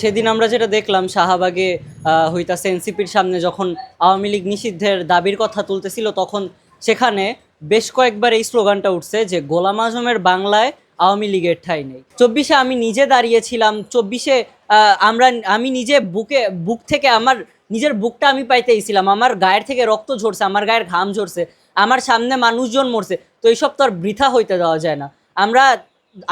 সেদিন আমরা যেটা দেখলাম, শাহবাগে হইতাছে এনসিপির সামনে যখন আওয়ামী লীগ নিষিদ্ধের দাবির কথা তুলতেছিল, তখন সেখানে বেশ কয়েকবার এই স্লোগানটা উঠছে যে, গোলাম আজমের বাংলায় আওয়ামী লীগের ঠাঁই নেই। চব্বিশে আমি নিজে দাঁড়িয়েছিলাম, চব্বিশে আমরা, আমি নিজে বুকে, বুক থেকে আমার, নিজের বুকটা আমি পাইতেইছিলাম আমার গায়ের থেকে রক্ত ঝরছে, আমার গায়ের ঘাম ঝরছে, আমার সামনে মানুষজন মরছে, তো এইসব তো আর বৃথা হইতে দেওয়া যায় না। আমরা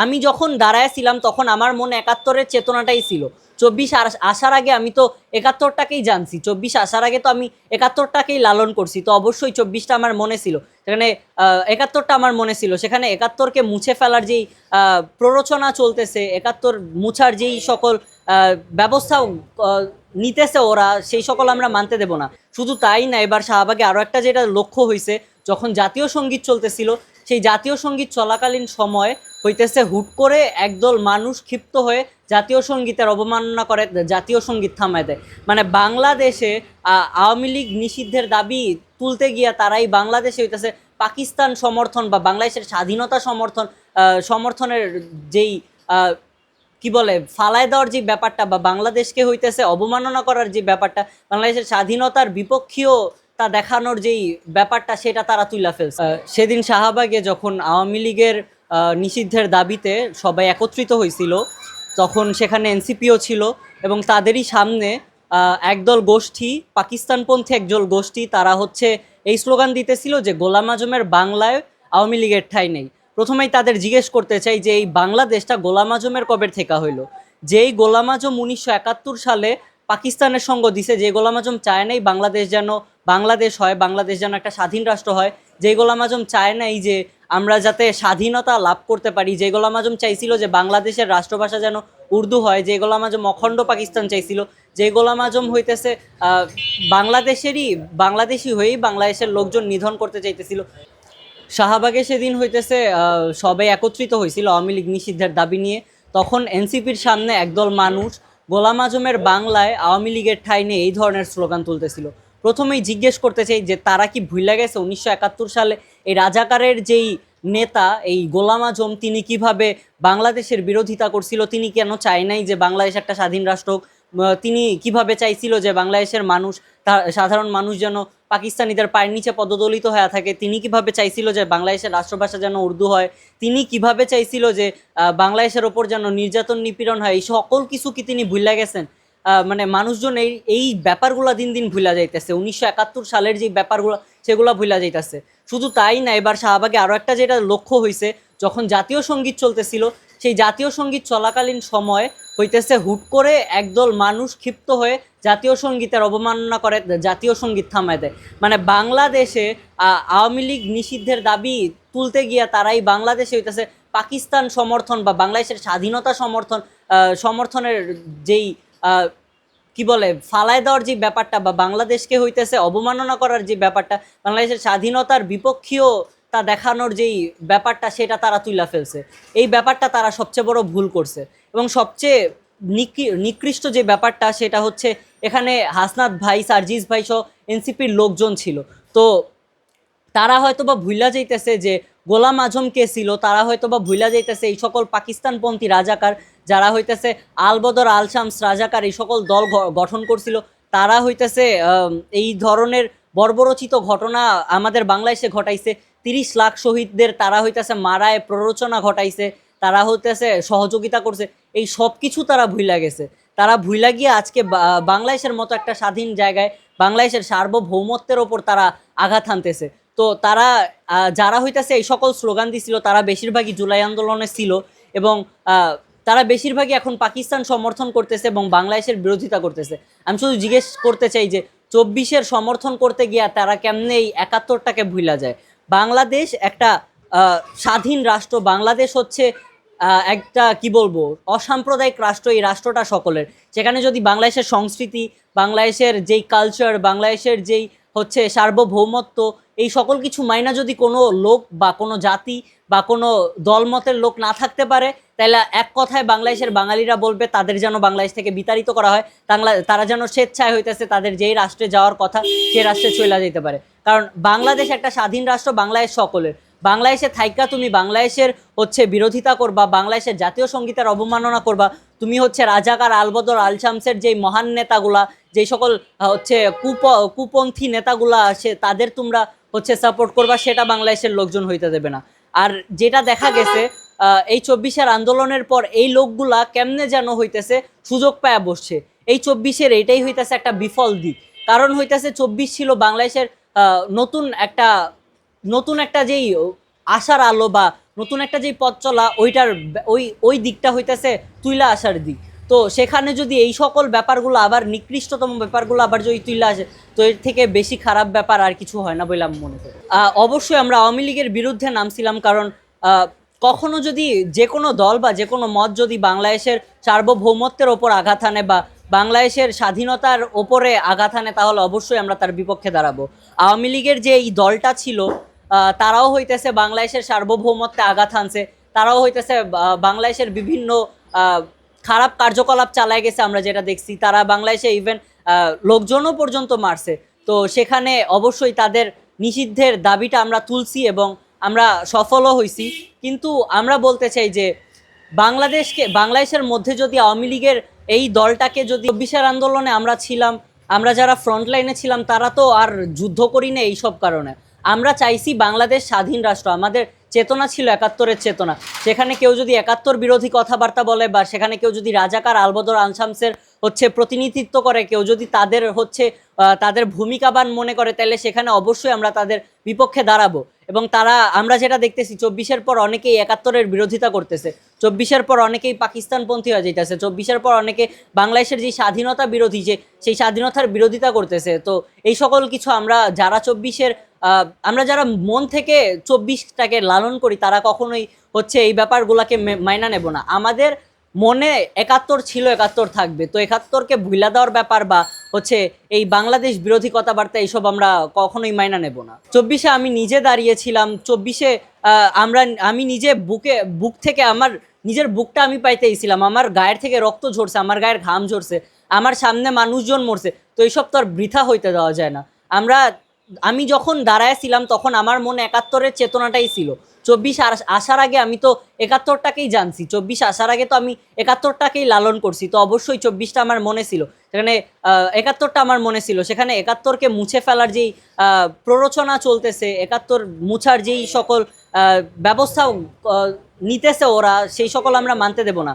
আমি যখন দাঁড়ায় ছিলাম, তখন আমার মনে একাত্তরের চেতনাটাই ছিল। চব্বিশ আসার আগে আমি তো একাত্তরটাকেই জানছি। চব্বিশ আসার আগে তো আমি একাত্তরটাকেই লালন করছি। তো অবশ্যই চব্বিশটা আমার মনে ছিল। সেখানে একাত্তরটা আমার মনে ছিল। সেখানে একাত্তরকে মুছে ফেলার যেই প্ররোচনা চলতেছে, একাত্তর মুছার যেই সকল ব্যবস্থা নিতেছে ওরা, সেই সকল আমরা মানতে দেব না। শুধু তাই না, এবার শাহবাগে আরও একটা যেটা লক্ষ্য হয়েছে যখন জাতীয় সংগীত চলতেছিল, সেই জাতীয় সংগীত চলাকালীন সময় হইতেছে হুট করে একদল মানুষ ক্ষিপ্ত হয়ে জাতীয় সঙ্গীতের অবমাননা করে, জাতীয় সংগীত থামায় দেয়। মানে বাংলাদেশে আওয়ামী লীগ নিষিদ্ধের দাবি তুলতে গিয়া তারাই বাংলাদেশে হইতেছে পাকিস্তান সমর্থন বা বাংলাদেশের স্বাধীনতা সমর্থন সমর্থনের যেই কি বলে, ফালায় দেওয়ার যে ব্যাপারটা বা বাংলাদেশকে হইতেছে অবমাননা করার যে ব্যাপারটা, বাংলাদেশের স্বাধীনতার বিপক্ষীয় তা দেখানোর যেই ব্যাপারটা, সেটা তারা তুইলা ফেলছে। সেদিন শাহবাগে যখন আওয়ামী লীগের নিষিদ্ধের দাবিতে সবাই একত্রিত হয়েছিল। তখন সেখানে এনসিপিও ছিল এবং তাদেরই সামনে একদল গোষ্ঠী, পাকিস্তানপন্থী একদল গোষ্ঠী, তারা হচ্ছে এই স্লোগান দিতেছিল যে গোলাম আজমের বাংলায় আওয়ামী লীগের ঠাঁই নেই। প্রথমেই তাদের জিজ্ঞেস করতে চাই যে এই বাংলাদেশটা গোলাম আজমের কবের থেকে হইল? যেই গোলাম আজম উনিশশো একাত্তর সালে পাকিস্তানের সঙ্গ দিছে, যে গোলাম আজম চায় নাই বাংলাদেশ যেন, বাংলাদেশ হয়, বাংলাদেশ যেন একটা স্বাধীন রাষ্ট্র হয় যে গোলাম আজম চায় নাই যে আমরা যাতে স্বাধীনতা লাভ করতে পারি, যে গোলাম আজম চাইছিল যে বাংলাদেশের রাষ্ট্রভাষা যেন উর্দু হয়, যে গোলাম আজম অখণ্ড পাকিস্তান চাইছিল, যে গোলাম আজম হইতেছে বাংলাদেশেরই, বাংলাদেশি হয়েই বাংলাদেশের লোকজন নিধন করতে চাইতেছিল। শাহবাগে সেদিন হইতেছে সবাই একত্রিত হয়েছিল আওয়ামী লীগ নিষিদ্ধের দাবি নিয়ে। তখন এনসিপির সামনে একদল মানুষ গোলাম আজমের বাংলায় আওয়ামী লীগের ঠাই নিয়ে এই ধরনের স্লোগান তুলতেছিল। প্রথমেই জিজ্ঞেস করতে চাই যে তারা কি ভুলে গেছে? উনিশশো একাত্তর সালে এই রাজাকারের যেই নেতা, এই গোলাম আজম, তিনি কীভাবে বাংলাদেশের বিরোধিতা করছিল? তিনি কেন চায় নাই যে বাংলাদেশ একটা স্বাধীন রাষ্ট্র হোক? তিনি কীভাবে চাইছিল যে বাংলাদেশের মানুষ সাধারণ মানুষ যেন পাকিস্তানিদের পায়ের নিচে পদদলিত হয়ে থাকে? তিনি কীভাবে চাইছিল যে বাংলাদেশের রাষ্ট্রভাষা যেন উর্দু হয়? তিনি কীভাবে চাইছিল যে বাংলাদেশের ওপর যেন নির্যাতন নিপীড়ন হয়? এই সকল কিছু কি তিনি ভুলে গেছেন? মানে মানুষজন এই এই ব্যাপারগুলো দিন দিন ভুলা যাইতেছে। উনিশশো একাত্তর সালের যে ব্যাপারগুলো, সেগুলো ভুলা যাইতেছে। শুধু তাই না, এবার শাহবাগে আরও একটা যেটা লক্ষ্য হয়েছে যখন জাতীয় সংগীত চলতেছিল, সেই জাতীয় সংগীত চলাকালীন সময় হইতেছে হুট করে একদল মানুষ ক্ষিপ্ত হয়ে জাতীয় সঙ্গীতের অবমাননা করে, জাতীয় সংগীত থামায় দেয়। মানে বাংলাদেশে আওয়ামী লীগ নিষিদ্ধের দাবি তুলতে গিয়া তারাই বাংলাদেশে হইতেছে পাকিস্তান সমর্থন বা বাংলাদেশের স্বাধীনতা সমর্থন সমর্থনের যেই কি বলে ফালায় দেওয়ার যে ব্যাপারটা বা বাংলাদেশকে হইতেছে অবমাননা করার যে ব্যাপারটা, বাংলাদেশের স্বাধীনতার বিপক্ষীয় তা দেখানোর যেই ব্যাপারটা, সেটা তারা তুইলা ফেলছে। এই ব্যাপারটা তারা সবচেয়ে বড় ভুল করছে। এবং সবচেয়ে নিকৃ- নিকৃষ্ট যে ব্যাপারটা, সেটা হচ্ছে এখানে হাসনাত ভাই, সার্জিস ভাই সহ এনসিপির লোকজন ছিল। তো তারা হয়তো বা ভুইলা যাইতেছে যে গোলাম আজম কে ছিল, তারা হয়তো বা ভুইলা যাইতেছে এই সকল পাকিস্তানপন্থী রাজাকার, যারা হইতেছে আলবদর আল শামস রাজাকার, এই সকল দল গঠন করছিল, তারা হইতেছে এই ধরনের বর্বরচিত ঘটনা আমাদের বাংলাদেশে ঘটাইছে। তিরিশ লাখ শহীদদের তারা হইতেছে মারায় প্ররোচনা ঘটাইছে, তারা হইতেছে সহযোগিতা করছে, এই সব কিছু তারা ভুইলা গেছে। তারা ভুইলা গিয়ে আজকে বাংলাদেশের মতো একটা স্বাধীন জায়গায়, বাংলাদেশের সার্বভৌমত্বের ওপর তারা আঘাত হানতেছে। তো তারা যারা হইতেছে এই সকল স্লোগান দিছিল, তারা বেশিরভাগই জুলাই আন্দোলনে ছিল এবং তারা বেশিরভাগই এখন পাকিস্তান সমর্থন করতেছে এবং বাংলাদেশের বিরোধিতা করতেছে। আমি শুধু জিজ্ঞেস করতে চাই যে, চব্বিশের সমর্থন করতে গিয়া তারা কেমনে এই একাত্তরটাকে ভুলা যায়? বাংলাদেশ একটা স্বাধীন রাষ্ট্র, বাংলাদেশ হচ্ছে একটা, কি বলব, অসাম্প্রদায়িক রাষ্ট্র, এই রাষ্ট্রটা সকলের। সেখানে যদি বাংলাদেশের সংস্কৃতি, বাংলাদেশের যেই কালচার বাংলাদেশের যেই হচ্ছে সার্বভৌমত্ব, এই সকল কিছু মাইনা যদি কোনো লোক বা কোনো জাতি বা কোনো দলমতের লোক না থাকতে পারে, তাহলে এক কথায় বাংলাদেশের বাঙালিরা বলবে তাদের যেন বাংলাদেশ থেকে বিতাড়িত করা হয়। তাংলা- তারা যেন স্বেচ্ছায় হইতেছে তাদের যেই রাষ্ট্রে যাওয়ার কথা সেই রাষ্ট্রে চলে যেতে পারে। কারণ বাংলাদেশ একটা স্বাধীন রাষ্ট্র, বাংলাদেশ সকলের। বাংলাদেশে থাইকা তুমি বাংলাদেশের হচ্ছে বিরোধিতা করবা, বাংলাদেশের জাতীয় সঙ্গীতের অবমাননা করবা তুমি হচ্ছে রাজাকার আলবদর আল শামসের যেই মহান নেতাগুলা, যেই সকল হচ্ছে কুপ, কুপন্থী নেতাগুলা আছে তাদের তোমরা হচ্ছে সাপোর্ট করবা, সেটা বাংলাদেশের লোকজন হইতে দেবে না। আর যেটা দেখা গেছে এই চব্বিশের আন্দোলনের পর এই লোকগুলা কেমনে যেন হইতেছে, সুযোগ পায়া বসছে। এই চব্বিশের এটাই হইতেছে একটা বিফল দিক। কারণ হইতেছে, চব্বিশ ছিল বাংলাদেশের নতুন একটা নতুন একটা যেই আশার আলো বা নতুন একটা যেই পথ চলা, ওইটার ওই ওই দিকটা হইতেছে তুইলা আসার দিক। তো সেখানে যদি এই সকল ব্যাপারগুলো আবার, নিকৃষ্টতম ব্যাপারগুলো আবার যদি তুইলা আসে, তো এর থেকে বেশি খারাপ ব্যাপার আর কিছু হয় না বলে আমি মনে করি। অবশ্যই আমরা আওয়ামী লীগের বিরুদ্ধে নামছিলাম কারণ কখনো যদি যে কোনো দল বা যে কোনো মত যদি বাংলাদেশের সার্বভৌমত্বের ওপর আঘাত আনে বা বাংলাদেশের স্বাধীনতার ওপরে আঘাত আনে, তাহলে অবশ্যই আমরা তার বিপক্ষে দাঁড়াবো। আওয়ামী লীগের যে এই দলটা ছিল তারাও হইতেছে বাংলাদেশের সার্বভৌমত্বে আঘাত আনছে তারাও হইতেছে বাংলাদেশের বিভিন্ন খারাপ কার্যকলাপ চালায় গেছে আমরা যেটা দেখছি। তারা বাংলাদেশে ইভেন লোকজনও পর্যন্ত মারছে। তো সেখানে অবশ্যই তাদের নিষিদ্ধের দাবিটা আমরা তুলছি এবং আমরা সফলও হইছি। কিন্তু আমরা বলতে চাই যে বাংলাদেশকে, বাংলাদেশের মধ্যে যদি আওয়ামী লীগের এই দলটাকে যদি চব্বিশের আন্দোলনে আমরা ছিলাম, আমরা যারা ফ্রন্টলাইনে ছিলাম, তারা তো আর যুদ্ধ করি না এইসব কারণে। আমরা চাইছি বাংলাদেশ স্বাধীন রাষ্ট্র। আমাদের চেতনা ছিল একাত্তরের চেতনা। সেখানে কেউ যদি একাত্তর বিরোধী কথাবার্তা বলে বা সেখানে কেউ যদি রাজাকার আলবদর আনসামসের হচ্ছে প্রতিনিধিত্ব করে, কেউ যদি তাদের হচ্ছে তাদের ভূমিকাবান মনে করে, তাহলে সেখানে অবশ্যই আমরা তাদের বিপক্ষে দাঁড়াবো। এবং তারা, আমরা যেটা দেখতেছি, চব্বিশের পর অনেকেই একাত্তরের বিরোধিতা করতেছে। চব্বিশের পর অনেকেই পাকিস্তানপন্থী হয়ে যাইতেছে। চব্বিশের পর অনেকে বাংলাদেশের যে স্বাধীনতা বিরোধী যে, সেই স্বাধীনতার বিরোধিতা করতেছে। তো এই সকল কিছু আমরা, যারা চব্বিশের আমরা যারা মন থেকে চব্বিশটাকে লালন করি, তারা কখনোই হচ্ছে এই ব্যাপারগুলোকে মাইনা নেব না। আমাদের মনে একাত্তর ছিল, একাত্তর থাকবে। তো একাত্তরকে ভুলা দেওয়ার ব্যাপার বা হচ্ছে এই বাংলাদেশ বিরোধী কথাবার্তা, এইসব আমরা কখনোই মাইনা নেব না। চব্বিশে আমি নিজে দাঁড়িয়েছিলাম, চব্বিশে আমরা, আমি নিজে বুকে, বুক থেকে আমার নিজের বুকটা আমি পাইতেইছিলাম আমার গায়ের থেকে রক্ত ঝরছে, আমার গায়ের ঘাম ঝরছে, আমার সামনে মানুষজন মরছে। তো এইসব তো আর বৃথা হইতে দেওয়া যায় না। আমরা আমি যখন দাঁড়ায়ছিলাম তখন আমার মনে একাত্তরের চেতনাটাই ছিল। চব্বিশ আস- আসার আগে আমি তো একাত্তরটাকেই জানছি। চব্বিশ আসার আগে তো আমি একাত্তরটাকেই লালন করছি। তো অবশ্যই চব্বিশটা আমার মনে ছিল। সেখানে একাত্তরটা আমার মনে ছিল। সেখানে একাত্তরকে মুছে ফেলার যেই প্ররোচনা চলতেছে, একাত্তর মুছার যেই সকল ব্যবস্থা নিতেছে ওরা, সেই সকল আমরা মানতে দেব না।